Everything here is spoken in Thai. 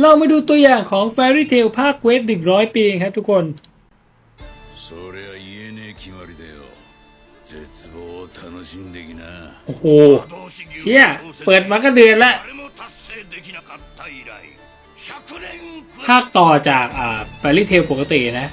เรามาดูตัวอย่างของ Fairy t a l ภาคเวทหนึ่งร้อยปีครับทุกคนโอ้โหเชี่ยเปิดมาก็เดือนละภาคต่อจากอ่า Fairy Tale ปกตินะ